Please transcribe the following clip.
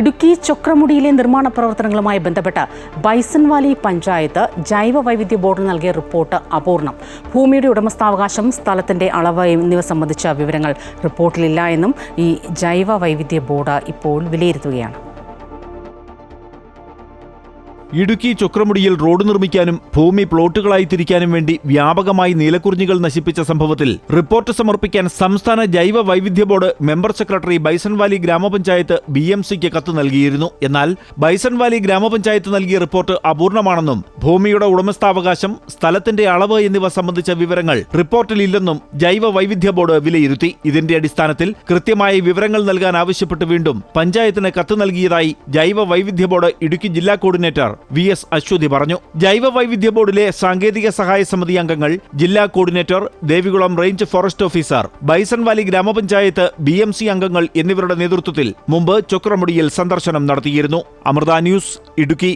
ഇടുക്കി ചൊക്രമുടിയിലെ നിർമ്മാണ പ്രവർത്തനങ്ങളുമായി ബന്ധപ്പെട്ട് ബൈസൻവാലി പഞ്ചായത്ത് ജൈവ വൈവിധ്യ ബോർഡിന് നൽകിയ റിപ്പോർട്ട് അപൂർണം. ഭൂമിയുടെ ഉടമസ്ഥാവകാശം സ്ഥലത്തിന്റെ അളവ് എന്നിവ സംബന്ധിച്ച വിവരങ്ങൾ റിപ്പോർട്ടിലില്ല എന്നും ഈ ജൈവ വൈവിധ്യ ബോർഡ് ഇപ്പോൾ വിലയിരുത്തുകയാണ്. ഇടുക്കി ചുക്രമുടിയിൽ റോഡ് നിർമ്മിക്കാനും ഭൂമി പ്ലോട്ടുകളായി തിരിക്കാനും വേണ്ടി വ്യാപകമായി നീലക്കുറിഞ്ഞികൾ നശിപ്പിച്ച സംഭവത്തിൽ റിപ്പോർട്ട് സമർപ്പിക്കാൻ സംസ്ഥാന ജൈവ വൈവിധ്യ ബോർഡ് മെമ്പർ സെക്രട്ടറി ബൈസൺവാലി ഗ്രാമപഞ്ചായത്ത് ബി എം സിക്ക് കത്ത് നൽകിയിരുന്നു. എന്നാൽ ബൈസൺവാലി ഗ്രാമപഞ്ചായത്ത് നൽകിയ റിപ്പോർട്ട് അപൂർണമാണെന്നും ഭൂമിയുടെ ഉടമസ്ഥാവകാശം സ്ഥലത്തിന്റെ അളവ് എന്നിവ സംബന്ധിച്ച വിവരങ്ങൾ റിപ്പോർട്ടിലില്ലെന്നും ജൈവ വൈവിധ്യ ബോർഡ് വിലയിരുത്തി. ഇതിന്റെ അടിസ്ഥാനത്തിൽ കൃത്യമായ വിവരങ്ങൾ നൽകാൻ ആവശ്യപ്പെട്ട് വീണ്ടും പഞ്ചായത്തിന് കത്ത് നൽകിയതായി ജൈവ വൈവിധ്യ ബോർഡ് ഇടുക്കി ജില്ലാ കോർഡിനേറ്റർ വി എസ് അശ്വതി പറഞ്ഞു. ജൈവ വൈവിധ്യ ബോർഡിലെ സാങ്കേതിക സഹായ സമിതി അംഗങ്ങൾ ജില്ലാ coordinator Devikulam range forest officer Bison Valley ഗ്രാമപഞ്ചായത്ത് ബി എം സി അംഗങ്ങൾ എന്നിവരുടെ നേതൃത്വത്തിൽ മുമ്പ് ചൊക്രമുടിയിൽ സന്ദർശനം നടത്തിയിരുന്നു. അമൃത ന്യൂസ് ഇടുക്കി.